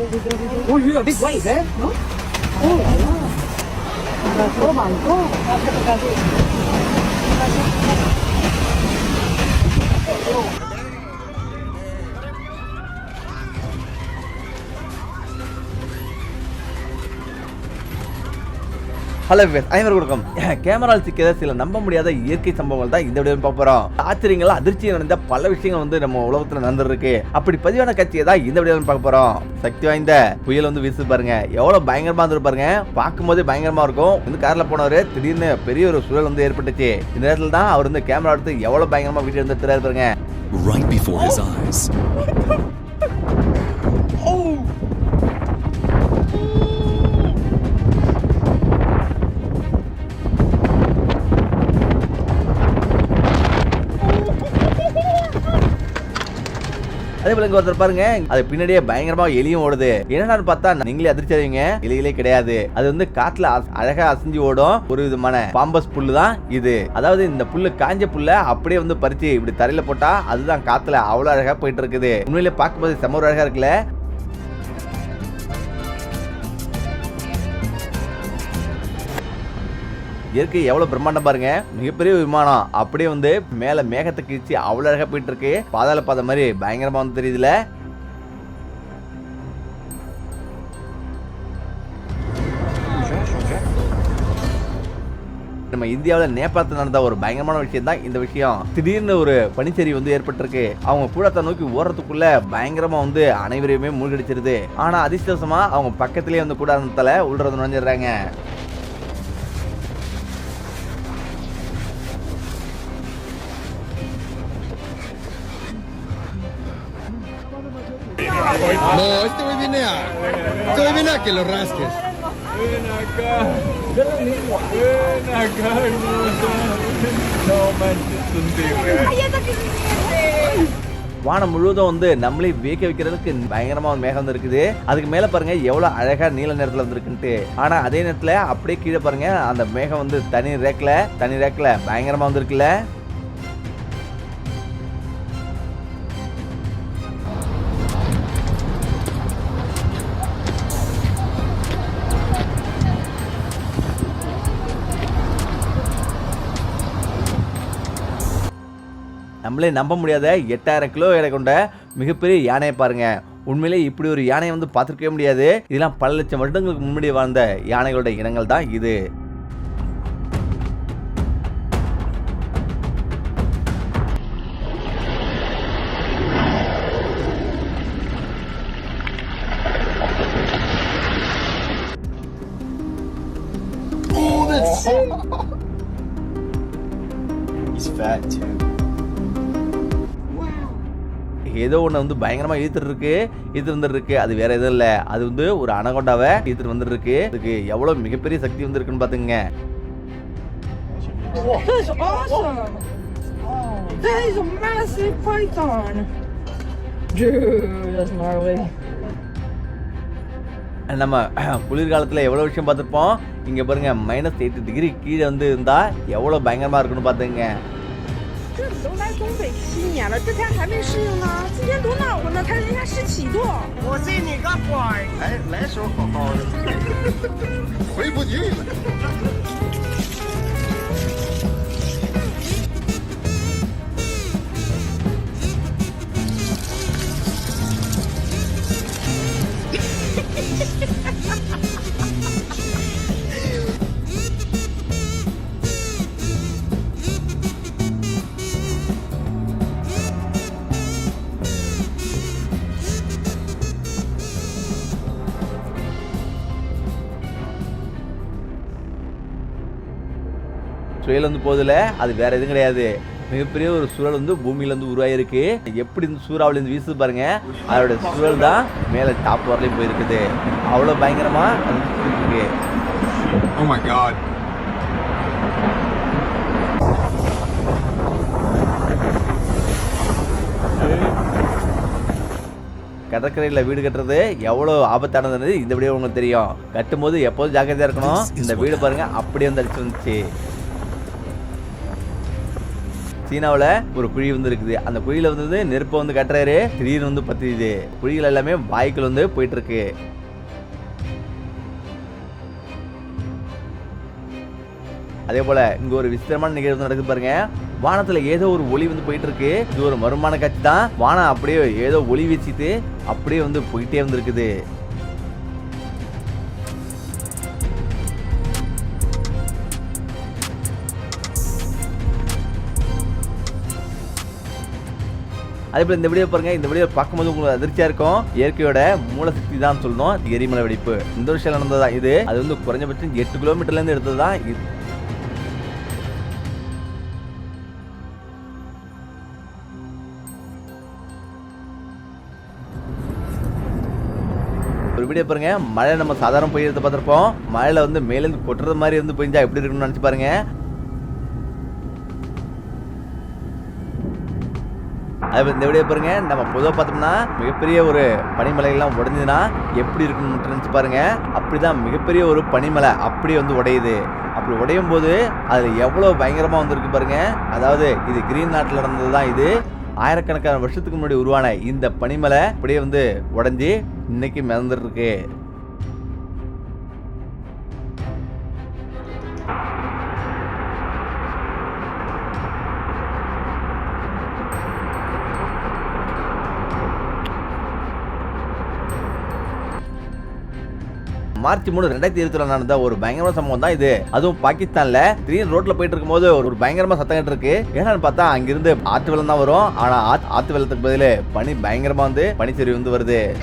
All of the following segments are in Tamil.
Oh, you are big wife, eh? No? Oh, yeah. Oh, my God. Hello ஐவர் அனைவருக்கும் கேமராவில் சிக்கிய சில நம்ப முடியாத இயற்கை சம்பவங்கள் தான் இந்த விடையும் பார்க்க ஆச்சரியங்கள் அதிர்ச்சி நடந்த பல விஷயங்கள் வந்து நம்ம உலகத்தில் நடந்துருக்கு. அப்படி பதிவான காட்சியை தான் இந்த விடையும் பார்க்க போகிறோம் சக்தி வாய்ந்த புயல் வந்து வீசு பாருங்க. எவ்வளோ பயங்கரமாக இருந்து பாருங்க. பார்க்கும்போதே பயங்கரமாக இருக்கும். வந்து காரில் போனவர் திடீர்னு பெரிய ஒரு சூழல் வந்து ஏற்பட்டுச்சு. இந்த நேரத்தில் தான் அவர் வந்து கேமரா எடுத்து எவ்வளோ பயங்கரமாக வீடியோ வந்து எடுத்துறாரு பாருங்க. Right before his eyes. விலங்கு ஒருத்தர் பாருங்க. அது பின்னாடியே பயங்கரமா எலியும் ஓடுது. என்னடான்னு பார்த்தா நீங்களே அதிர்ச்சி அடைவீங்க. எலிகளே கிடையாது. அது வந்து காட்டுல அழகா அசைஞ்சு ஓடும். ஒரு விதமான பாம்பஸ் புல்லு தான் இது. அதாவது இந்த புல்லு காஞ்ச புல்ல அப்படியே வந்து பறிச்சு இப்படி தரையில போட்டா அதுதான் காத்துல அவ்வளவு அழகா போயிட்டு இருக்குது. உண்மையிலே பார்க்கும்போது செம்ம அழகா இருக்குல்ல. இயற்கை எவ்வளவு பிரம்மாண்டம் பாருங்க. மிகப்பெரிய விமானம். அப்படியே வந்து மேல மேகத்தை கிழிச்சு அவ்வளவு அழகா போயிட்டு இருக்கு. பாதாள பாதை மாதிரி பயங்கரமா வந்து தெரியுதுல. நம்ம இந்தியாவில் நேபாளத்தில் நடந்த ஒரு பயங்கரமான விஷயம் தான் இந்த விஷயம். திடீர்னு ஒரு பனிச்சரி வந்து ஏற்பட்டிருக்கு. அவங்க கூடத்தை நோக்கி ஓடுறதுக்குள்ள பயங்கரமா வந்து அனைவரையுமே மூழ்கடிச்சிருது. ஆனா அதிர்ஷ்டவசமா அவங்க பக்கத்திலேயே வந்து கூடாரத்தால உள்றது நுழைஞ்சிடுறாங்க. No, este güey viene a. Este güey viene a que lo rasques. Ven acá. Ven acá, hermosa. No manches un வானம் முழுவதும் வந்து நம்மளே வியக்க வைக்கிறதுக்கு பயங்கரமா ஒரு மேகம் இருக்குது அதுக்கு மேல பாருங்க எவ்வளவு அழகா நீல நேரத்துல வந்திருக்குன்ட்டு ஆனா அதே நேரத்துல அப்படியே கீழே பாருங்க அந்த மேகம் வந்து தனி ரேக்ல தனி ரேக்ல பயங்கரமா வந்திருக்குல்ல நம்மளே நம்ப முடியாத எட்டாயிரம் கிலோ எடை கொண்ட மிகப்பெரிய யானையை பாருங்க. உண்மையிலே இப்படி ஒரு யானையை வந்து பார்த்துருக்கவே முடியாது. இதெல்லாம் பல லட்சம் வருடங்களுக்கு முன்னாடி வாழ்ந்த யானைகளோட இனங்கள் தான் இது. He's fat too. ஏதோ ஒன்று வந்து பயங்கரமா இழுத்துட்டு இருக்கு இழுத்து வந்துட்டு இருக்கு அது வேற எதுவும் இல்லை அது வந்து ஒரு அனகொண்டாவை இழுத்துட்டு வந்துட்டு இருக்கு அதுக்கு எவ்வளவு மிகப்பெரிய சக்தி வந்திருக்குன்னு பாத்துங்க That is awesome. That is a massive python. Dude, that's gnarly. நம்ம குளிர்காலத்தில் எவ்வளோ விஷயம் பார்த்துருப்போம் இங்கே பாருங்க மைனஸ் எயிட் டிகிரி கீழே வந்து இருந்தா எவ்வளோ பயங்கரமா இருக்குன்னு பார்த்துங்க 这都来东北七年了，这天还没适应呢。今天多暖和呢，看人家十七度。我信你个鬼！哎，来时候好好的。回不去了。சுயல் வந்து போதில் அது வேற எதுவும் கிடையாது. மிகப்பெரிய ஒரு சூழல் வந்து பூமியில இருந்து உருவாயிருக்கு. எப்படி இந்த சூறாவளி இருந்து வீசுது பாருங்க. அதோட சூழல் தான் மேலே டாப் வரலையும் போயிருக்குது. அவ்வளோ பயங்கரமா அது சுத்திட்டு இருக்கு. Oh my god. கடற்கரையில் வீடு கட்டுறது எவ்வளோ ஆபத்தானதுன்னு இந்த வீடியோ உங்களுக்கு தெரியும். கட்டும்போது எப்போதும் ஜாக்கிரதையா இருக்கணும். இந்த வீடு பாருங்க அப்படியே வந்து அடிச்சு வந்துச்சு சீனாவில் ஒரு குழி வந்து இருக்குது அந்த குழியில் வந்து நெருப்பை வந்து கட்டுறாரு. திடீர்னு வந்து பத்தியுது. குழிகள் எல்லாமே வாய்க்குள்ள வந்து போயிட்டு இருக்கு அதே போல இங்க ஒரு விசித்திரமான நிகழ்வு நடக்குது பாருங்க. வானத்துல ஏதோ ஒரு ஒளி வந்து போயிட்டு இருக்கு இது ஒரு மர்மமான காட்சி தான். வானம் அப்படியே ஏதோ ஒளி வச்சுட்டு அப்படியே வந்து போயிட்டே வந்திருக்குது. அதே போல இந்த வீடியோ பாருங்க இந்த வீடியோ பார்க்கும்போது உங்களுக்கு அதிர்ச்சியா இருக்கும். இயற்கையோட மூல சக்தி தான் சொல்லணும் எரிமலை வெடிப்பு. இந்த வருஷம் நடந்ததா இது. அது வந்து குறைஞ்சபட்சம் எட்டு கிலோமீட்டர்ல இருந்து எடுத்தது தான் இது. ஒரு வீடியோ பாருங்க மழை நம்ம சாதாரண பெய்யறத பார்த்துருப்போம். மழையில வந்து மேலேருந்து கொட்டுறது மாதிரி வந்து பெஞ்சா எப்படி இருக்கும்னு நினைச்சு பாருங்க. அது இந்த வீடியோ பாருங்க. நம்ம பொதுவாக பார்த்தோம்னா மிகப்பெரிய ஒரு பனிமலைகள்லாம் உடஞ்சதுன்னா எப்படி இருக்குன்னு நினச்சி நினைச்சு பாருங்க. அப்படிதான் மிகப்பெரிய ஒரு பனிமலை அப்படியே வந்து உடையுது. அப்படி உடையும் போது அதில் எவ்வளோ பயங்கரமாக வந்திருக்கு பாருங்க. அதாவது இது கிரீன் நாட்டில் நடந்தது தான் இது. ஆயிரக்கணக்கான வருஷத்துக்கு முன்னாடி உருவான இந்த பனிமலை அப்படியே வந்து உடஞ்சி இன்னைக்கு மிதந்துருக்கு மார்ச் மூணு ரெண்டாயிரத்தி இருபத்தி நடந்த ஒரு பயங்கரமான சம்பவம் தான் இது. அதுவும் பாகிஸ்தான்ல திடீர்னு ரோட்ல போயிட்டு இருக்கும்போது ஒரு பயங்கரமா சத்தம் கேட்டு இருக்கு. ஏன்னு பார்த்தா அங்கிருந்து ஆற்று வெள்ளம் தான் வரும். ஆனா ஆத்- ஆத்து வெள்ளத்துக்கு பதிலு பனி பயங்கரமா வந்து பனிச்சரிவு வந்து வருது.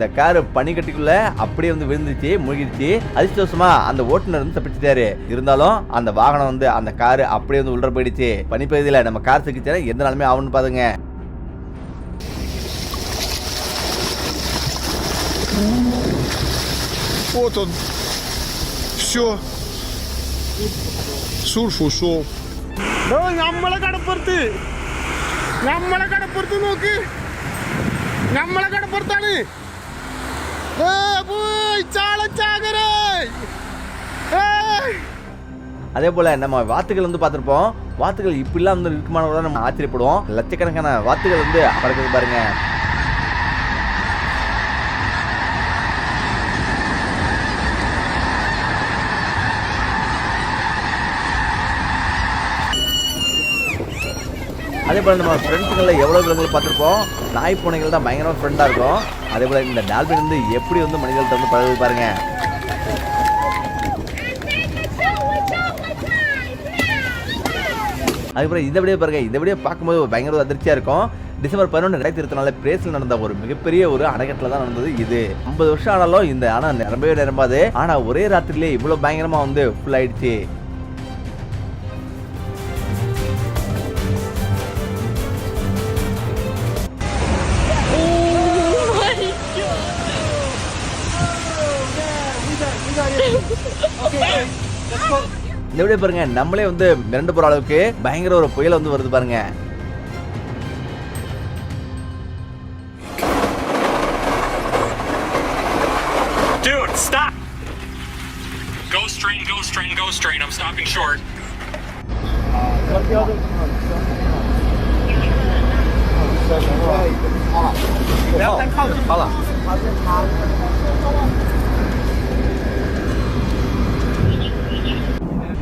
இந்த கார் பனிக்கட்டிக்குள்ள அப்படியே வந்து விழுந்துச்சு மூழ்கிடுச்சு அதிர்ஷ்டவசமா அந்த ஓட்டுநர் வந்து தப்பிச்சிட்டாரு இருந்தாலும் அந்த வாகனம் வந்து அந்த கார் அப்படியே வந்து உள்ள போயிடுச்சு பனிப்பகுதியில நம்ம கார் சிக்கிச்சா எந்த நாளுமே ஆகும்னு பாருங்க Вот он. Все. Сурф ушел. നമ്മളെ കടപ്പുറത്ത് നമ്മളെ കടപ്പുറത്ത് നോക്ക് നമ്മളെ കടപ്പുറത്താണ് அதே போல நம்ம வாத்துகள் வந்து பார்த்துருப்போம். வாத்துகள் இப்படிலாம் வந்து இருக்குமானவங்க நம்ம ஆச்சரியப்படுவோம். லட்சக்கணக்கான வாத்துகள் வந்து பறக்குது பாருங்க. அதே போல் நம்ம ஃப்ரெண்ட்ஸுங்களில் எவ்வளோ விலங்குகள் பார்த்துருப்போம்? நாய் பூனைகள் தான் பயங்கரமாக ஃப்ரெண்டாக இருக்கும். அதே போல இந்த டால்பின் வந்து எப்படி வந்து மனிதர்கள்ட்ட வந்து பழகுது பாருங்க. அதுக்கப்புறம் இந்த வீடியோ பாருங்க இந்த வீடியோ பார்க்கும்போது ஒரு பயங்கர ஒரு இருக்கும். டிசம்பர் பதினொன்று ரெண்டாயிரத்தி இருபத்தி நாலு பிரேசில் நடந்த ஒரு மிகப்பெரிய ஒரு அணைக்கட்டில் தான் நடந்தது இது. ஐம்பது வருஷம் ஆனாலும் இந்த ஆனால் நிரம்பவே நிரம்பாது. ஆனால் ஒரே ராத்திரிலே இவ்வளோ பயங்கரமாக வந்து ஃபுல் ஆயிடுச்சு. இந்த வீடியோ பாருங்க நம்மளே வந்து மிரண்டு போற அளவுக்கு பயங்கர ஒரு புயல் வந்து வருது பாருங்க Dude, stop! Go strain, go strain, go strain. I'm stopping short.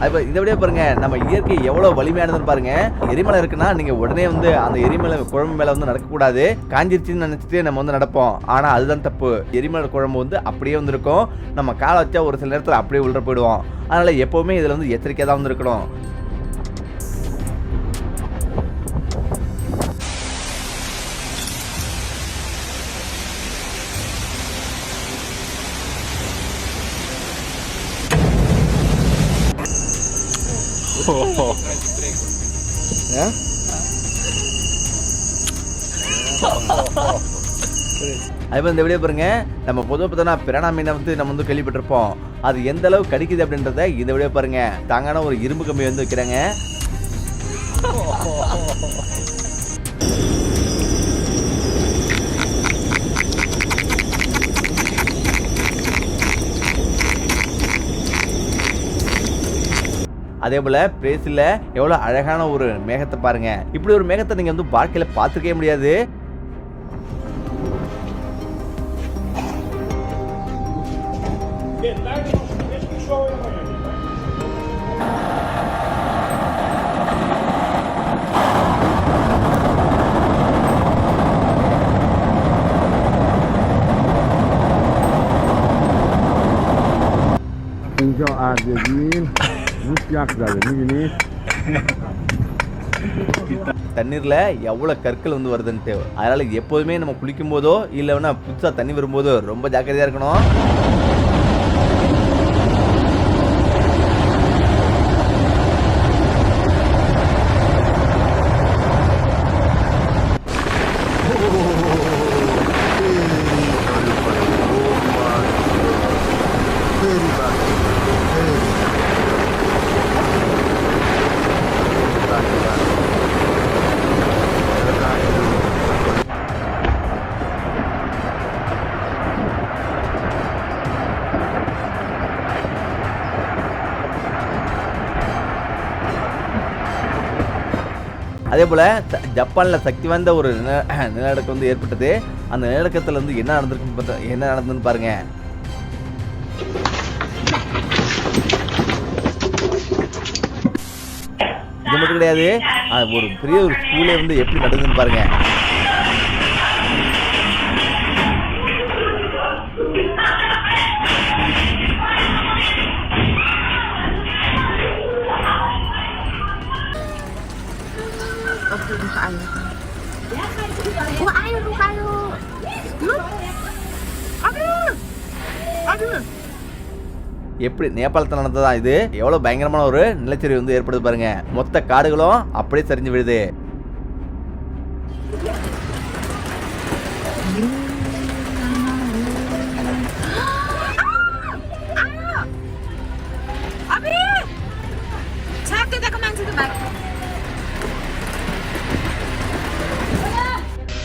அப்ப இதை விட பாருங்க நம்ம இயற்கை எவ்வளவு வலிமையானதுன்னு பாருங்க. எரிமலை இருக்குன்னா நீங்க உடனே வந்து அந்த எரிமலை குழம்பு மேல வந்து நடக்கக்கூடாது. காஞ்சிருச்சுன்னு நினைச்சிட்டு நம்ம வந்து நடப்போம். ஆனா அதுதான் தப்பு. எரிமலை குழம்பு வந்து அப்படியே வந்திருக்கும். நம்ம காலை வச்சா ஒரு சில நேரத்தில் அப்படியே உள்ள போயிடுவோம். அதனால எப்பவுமே இதுல வந்து எச்சரிக்கையாக தான் வந்து இருக்கணும். அதே மாதிரி இந்த வீடியோ பாருங்க. நம்ம பொதுவாக பார்த்தோன்னா பிராணா மீனை வந்து நம்ம வந்து கேள்விப்பட்டிருப்போம். அது எந்த அளவு கடிக்குது அப்படின்றத இந்த வீடியோ பாருங்க. தாங்கான ஒரு இரும்பு கம்பி வந்து வைக்கிறாங்க. அதே போல பிரேசில்ல எவ்வளவு அழகான ஒரு மேகத்தை பாருங்க. இப்படி ஒரு மேகத்தை நீங்க வந்து வாழ்க்கையில பார்த்துக்கவே முடியாது. Então, a Devin, muito piaço, Devin. தண்ணீரில் எவ்வளோ கற்கள் வந்து வருதுன்ட்டு அதனால் எப்போதுமே நம்ம குளிக்கும் போதோ இல்லைன்னா புதுசாக தண்ணி வரும்போதோ ரொம்ப ஜாக்கிரதையாக இருக்கணும் அதே போல ஜப்பானில் சக்தி வாய்ந்த ஒரு நில நிலநடுக்கம் வந்து ஏற்பட்டது. அந்த நிலநடுக்கத்தில் வந்து என்ன நடந்திருக்கு பார்த்தா- என்ன நடந்ததுன்னு பாருங்க. இது மட்டும் கிடையாது. ஒரு பெரிய ஒரு ஸ்கூலே வந்து எப்படி நடந்ததுன்னு பாருங்க. எப்படி நேபாளத்தில் நடந்ததா இது? எவ்வளோ பயங்கரமான ஒரு நிலச்சரிவு வந்து ஏற்படுது பாருங்க. மொத்த காடுகளும் அப்படியே சரிஞ்சு விழுது.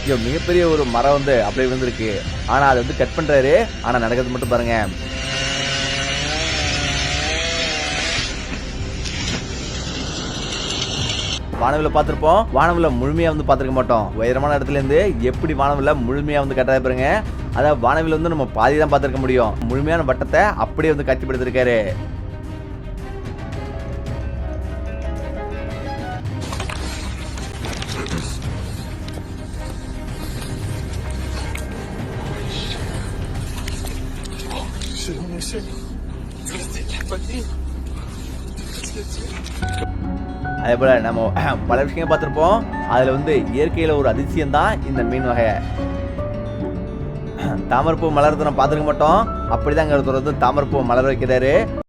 இங்கே மிகப்பெரிய ஒரு மரம் வந்து அப்படியே விழுந்திருக்கு. ஆனா அதை வந்து கட் பண்றாரு. ஆனா நடக்கிறது மட்டும் பாருங்க. வானவில பார்த்துருப்போம். வானவில முழுமையா வந்து பார்த்துருக்க மாட்டோம். உயரமான இடத்துல இருந்து எப்படி வானவில முழுமையா வந்து கட்டாய பாருங்க. அதாவது வானவில வந்து நம்ம பாதி தான் பார்த்துருக்க முடியும். முழுமையான வட்டத்தை அப்படியே வந்து காட்சிப்படுத்திருக்காரு அதே போல் நம்ம பல விஷயங்கள் பார்த்துருப்போம். அதில் வந்து இயற்கையில் ஒரு அதிசயம் தான் இந்த மீன் வகை. தாமரப்பூ மலர்றதை நம்ம பார்த்துருக்க மாட்டோம். அப்படிதான் அங்கே ஒருத்தர் வந்து மலர் வைக்கிறாரு.